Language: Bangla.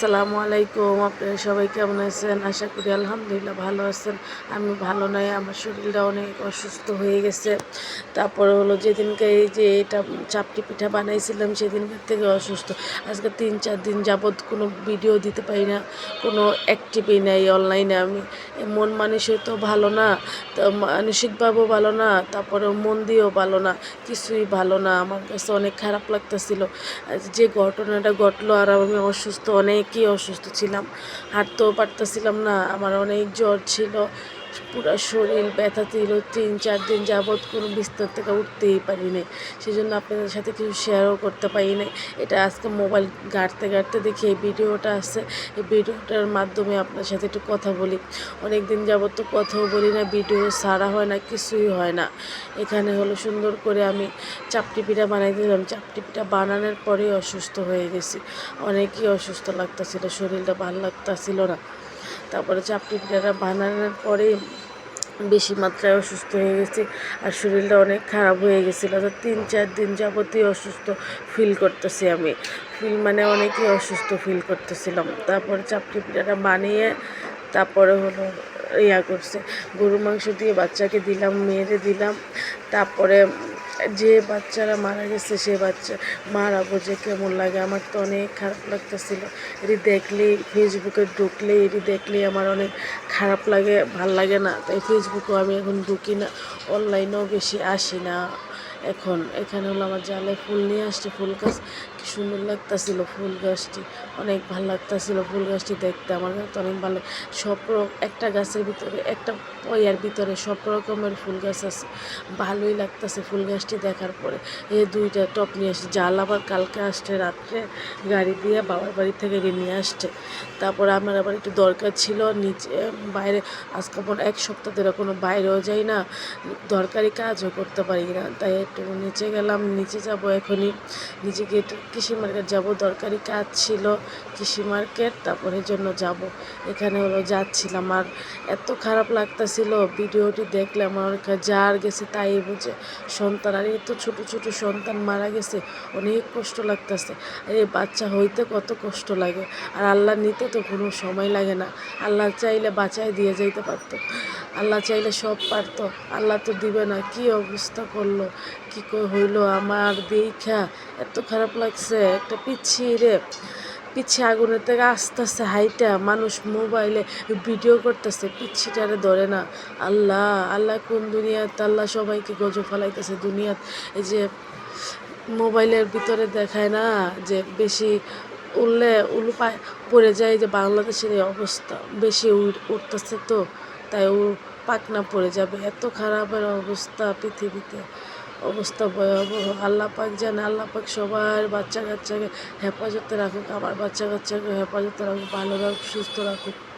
আসসালামু আলাইকুম। আপনারা সবাই কেমন আছেন? আশা করি আলহামদুলিল্লাহ ভালো আছেন। আমি ভালো নাই, আমার শরীরটা অনেক অসুস্থ হয়ে গেছে। তারপরে হলো যেদিনকে এই যে এটা চাপটি পিঠা বানাইছিলাম, সেদিনকার থেকে অসুস্থ। আজকে তিন, চার দিন যাবৎ কোনো ভিডিও দিতে পারি না, কোনো অ্যাক্টিভই নাই অনলাইনে আমি। মন মানুষই তো ভালো না, তো মানসিকভাবেও ভালো না, তারপরে মন দিয়েও ভালো না, কিছুই ভালো না। আমার কাছে অনেক খারাপ লাগতেছিল। যে ঘটনাটা ঘটলো আর আমি অসুস্থ অনেকই অসুস্থ ছিলাম হাঁটতেও পারতেছিলাম না আমার অনেক জ্বর ছিল। পুরো শরীর ব্যথা ছিল, তিন, চার দিন যাবৎ কোনো বিস্তর থেকে উঠতেই পারিনি। সেই জন্য আপনাদের সাথে কিছু শেয়ারও করতে পারি নাই। এটা আজকে মোবাইল ঘাঁটতে ঘাঁটতে দেখি এই ভিডিওটা আছে এই ভিডিওটার মাধ্যমে আপনার সাথে একটু কথা বলি। অনেক দিন যাবৎ তো কথাও বলি না ভিডিও সারা হয় না, কিছুই হয় না। এখানে হলো সুন্দর করে আমি চাপটি পিঠা বানাই দিলাম। চাপটি পিঠা বানানোর পরেই অসুস্থ হয়ে গেছি। অনেকই অসুস্থ লাগতেছিল, শরীরটা ভালো লাগতেছিল না। তারপরে চাপটি পিঠাটা বানানোর পরে বেশি মাত্রায় অসুস্থ হয়ে গেছি আর শরীরটা অনেক খারাপ হয়ে গেছিল, তো তিন চার দিন যাবতীয় অসুস্থ ফিল করতেছি আমি। ফিল মানে অনেকই অসুস্থ ফিল করতেছিলাম। তারপরে চাপটি পিঠাটা বানিয়ে তারপরে হলো ইয়া করছে গরু মাংস দিয়ে বাচ্চাকে দিলাম, মেয়েরে দিলাম, তারপরে যে বাচ্চারা মারা গেছে, সে বাচ্চা মারা বোঝে কেমন লাগে। আমার তো অনেক খারাপ লাগতেছিল। এটি দেখলেই ফেসবুকে ঢুকলে এটি দেখলেই আমার অনেক খারাপ লাগে, ভালো লাগে না। তাই ফেসবুকেও আমি এখন ঢুকি না। অনলাইনেও বেশি আসি না। এখন এখানে হলো আমার জালে ফুল নিয়ে আসছে, ফুল গাছ। কি সুন্দর লাগতাছিল ফুল গাছটি, অনেক ভালো লাগতাছিল ফুল গাছটি দেখতে। আমার কাছে অনেক ভালো সব একটা গাছের ভিতরে, একটা পয়ার ভিতরে সব রকমের ফুল গাছ আছে। ভালোই লাগতেছে ফুল গাছটি দেখার পরে। এই দুইটা টপ নিয়ে আসছে। জাল আবার কালকে আসছে রাত্রে। গাড়ি দিয়ে বাবার বাড়ি থেকে নিয়ে আসছে। তারপর আমার আবার একটু দরকার ছিল নিচে, বাইরে। আজকে এক সপ্তাহ ধরে কোনো বাইরেও যাই না। দরকারি কাজও করতে পারি না। তাই একটু নিচে গেলাম, নিচে যাব এখনই। নিচে গিয়ে কৃষি মার্কেট যাব, দরকারি কাজ ছিল কৃষি মার্কেট, তারপরে জন্য যাব। এখানে হলো যাচ্ছিলাম আর এত খারাপ লাগতেছিল, ভিডিওটি দেখলে আমার যার গেছে, তাই বুঝে সন্তান, আর এত ছোট ছোট সন্তান মারা গেছে, অনেক কষ্ট লাগতেছে। আর এই বাচ্চা হইতে কত কষ্ট লাগে, আর আল্লাহ নিতে তো কোনো সময় লাগে না। আল্লাহ চাইলে বাঁচাই দিয়ে যাইতে পারতো, আল্লাহ চাইলে সব পারতো, আল্লাহ তো দিবে না, কি অবস্থা করল? কি হইল আমার দেখা? এত খারাপ লাগছে, একটা পিচ্ছি রে পিচ্ছে আগুনের থেকে আস্তে আস্তে হাইটা। মানুষ মোবাইলে ভিডিও করতেছে, পিচ্ছিটারে ধরে না। আল্লাহ আল্লাহ কোন দুনিয়াতে? আল্লাহ সবাইকে গজব ফেলাইতেছে দুনিয়াত। এই যে মোবাইলের ভিতরে দেখায় না যে বেশি উঠলে উলু পায় পড়ে যায় যে বাংলাদেশের এই অবস্থা। বেশি উঠতেছে তো, তাই ও পাকনা পড়ে যাবে। এত খারাপের অবস্থা পৃথিবীতে। অবস্থা ভয়াবহ। আল্লাহ পাক জানে আল্লাহ পাক সবার বাচ্চা কাচ্চাকে হেফাজতে রাখুক, আমার বাচ্চা কাচ্চাকে হেফাজতে রাখুক, ভালো রাখুক, সুস্থ রাখুক।